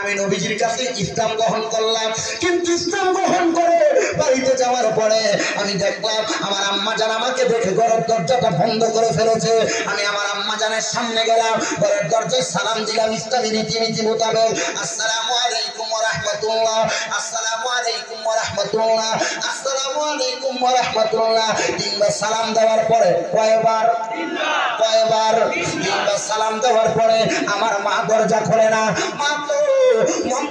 আমি নবীজির কাছে ইসলাম গ্রহণ করলাম। কিন্তু ইসলাম গ্রহণ করে বাড়িতে যাওয়ার পরে আমি দেখলাম, আমার আম্মা জান আমাকে দেখে ঘরের দরজাটা বন্ধ করে ফেলেছে। আমি আমার আম্মা জানের সামনে গেলাম, ঘরের দরজায় সালাম দিলাম ইসলামী রীতিনীতি মোতাবেক। আসসালামু আলাইকুম রাহমাতুল্লাহ, আসসালামু আলাইকুম রাহমাতুল্লাহ, আসসালামু আলাইকুম রাহমাতুল্লাহ। তিনবার সালাম দেওয়ার পরে কয়বার? কয়বার? তিনবার সালাম দেওয়ার পরে আমার মা দরজা খোলে না। মা তো মন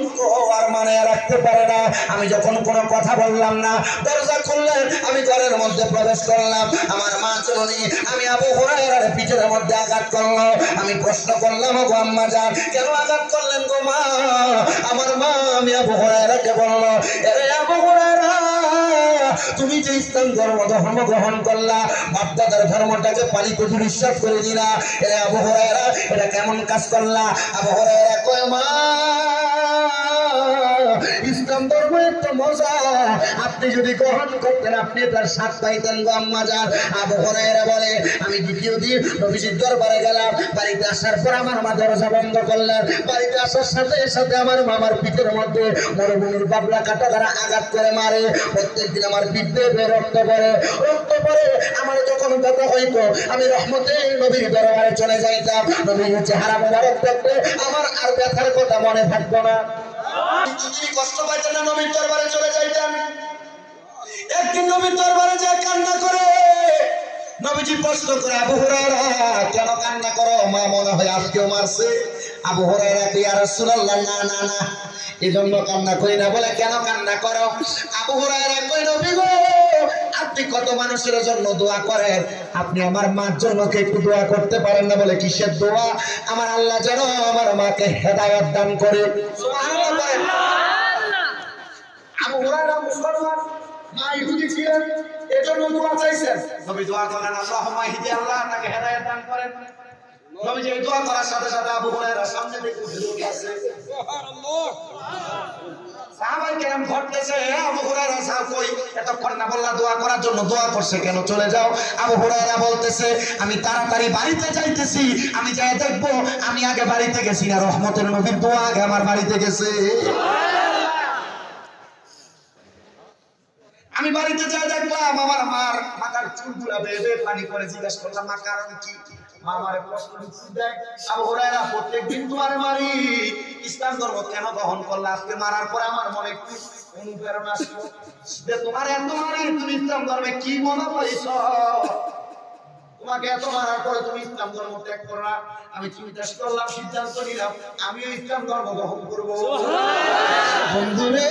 রাখতে পারে না। আমি যখন কোনো কথা বললাম না, দরজা খুললেন, আমি ঘরের মধ্যে প্রবেশ করলাম। আমার মা চলনি, আমি আবু হুরায়রার পিঠের মধ্যে আঘাত করল। আমি প্রশ্ন করলাম গো আম্মা যান কেন আঘাত করলেন গো মা? আমার মা, আমি আবু হুরায়রাকে বলল, এরে তুমি যে ইসলাম ধর্ম ধর্ম গ্রহণ করলা, বাপদাদার ধর্মটাকে পালিত বিশ্বাস করে দিলা আবহাওয়া এরা এটা কেমন কাজ করলা? আবহাওয়া এরা কয়, মা ইসলাম ধর্ম একটা মজা। আপনি যদি গ্রহণ করতেন, আপনি তার স্বাদ পাইতেন গো আম্মা যান আবু হুরায়রা বলে, আমি দ্বিতীয় দিন নবীজির দরবারে গেলাম। বাড়িতে আসার পর আমার মা দরজা বন্ধ করলেন। বাড়িতে আসার সাথে সাথে আমার মামার পিঠের মধ্যে মরুভূমির বাবলা কাটা দ্বারা আঘাত করে মারে। প্রত্যেকদিন আমার পিঠ রক্ত পড়ে। রক্ত পড়ে আমার যখন ব্যথা হইতো, আমি রহমতে নবীর দরবারে চলে যাইতাম। নবীর চেহারা মোবারক দেখলে আমার আর ব্যথার কথা মনে থাকতো না। কষ্ট পাইতেন না নবীর দরবারে চলে যাইতেন? একদিন নবীর দরবারে যায় কান্না করে, নবীজি প্রশ্ন করে, আবু হুরায়রা, কেন কান্না করো? মা মনে হয় আজকেও মারছে। আবু হুরায়রা কি আর রাসূলুল্লাহ, না না না, এজন্য কান্না করি না। বলে, কেন কান্না করো? আবু হুরায়রা কই নবী গো কত মানুষের জন্য দোয়া করেন? আপনি আমার মার জন্য একটু দোয়া করতে পারেন না বলে কিসের দোয়া? আমার আল্লাহ যেন আমার মাকে হেদায়েত দান করে। সুবহানাল্লাহ আবু হুরায়রা মুসলমান মা ইহুদি ছিলেন এজন্য দোয়া চাইছেন। নবী দোয়া করেন আল্লাহুম্মা ইহদি আল্লাহ তাকে হেদায়েত দান করেন। নবী যে দোয়া করার সাথে সাথে আবু হুরায়রা সামনে থেকে উঠে চলে আসে সাহাবাই কেরাম ঘটতেছে আবু এতক্ষণ না বললা দোয়া করার জন্য দোয়া করছে কেন? চলে যাও। আবু হুরায়রা বলতেছে, আমি তাড়াতাড়ি বাড়িতে যাইতেছি। আমি যাই দেখব, আমি আগে বাড়িতে গেছি না। রহমতের নবীর দোয়া আগে আমার বাড়িতে গেছে। আমি বাড়িতে যাই দেখলাম, আমার মার মাথার চুলগুলা বেয়ে পানি করে জিজ্ঞাসা করলাম, মা, কারণ কি? মা প্রশ্ন দিচ্ছে দেখ আবু হুরায়রা প্রত্যেকদিন তোমার মারি। ইসলাম ধর্ম কেন গ্রহণ করলে? আজকে মারার পর আমার মনে একটু অনুপ্রেরণা আসলো যে তোমার এত মারি তুমি ইসলাম ধর্মে কি মনে পাইছ? তোমাকে এত মারার পরে তুমি ইসলাম ধর্ম ত্যাগ করলা আমি চিন্তা করলাম সিদ্ধান্ত নিলাম আমিও ইসলাম ধর্ম গ্রহণ করব। বন্ধুরে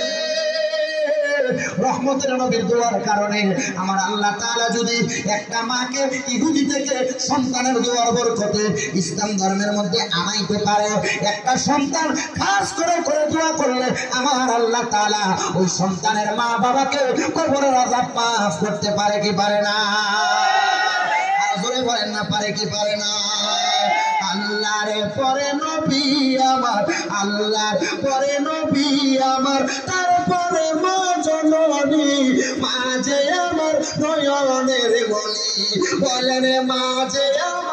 রহমতের নবীর দোয়ার কারণে আমার আল্লাহ তাআলা যদি একটা মাকে ইহুদি থেকে সন্তানের দোয়ার বরকতে ইসলাম ধর্মের মধ্যে আনাইতে পারে, একটা সন্তান খাস করে করে দোয়া করলে আমার আল্লাহ তাআলা ওই সন্তানের মা বাবাকে কবরের আযাব মাফ করতে পারে কি পারে না? জোরে বলেন না, পারে কি পারে না? আল্লাহর পরে নবী আমার, আল্লাহর পরে নবী আমার, তারপরে মা জননী মাঝে আমার নয়নের বলি বলেন মাঝে আমার